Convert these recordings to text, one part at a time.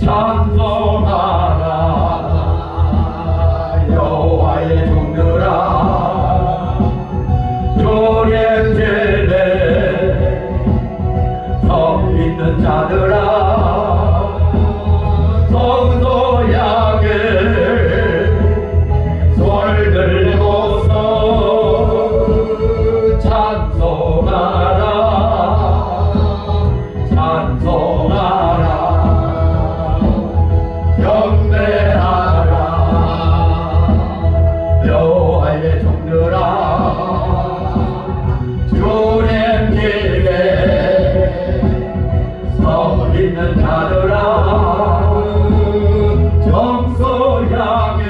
찬송하라. 여호와의 종들아 조련제에 서 있는 자들아. 성소약을 손을 들고서 찬송하라. 찬송 경배하라. 여호와의 종들아 주님 길에 서 있는 자들아 정소 향해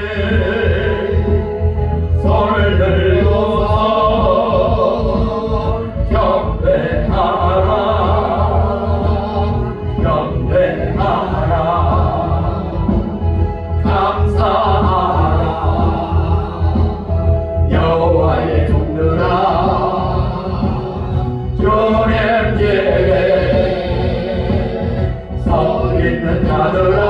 another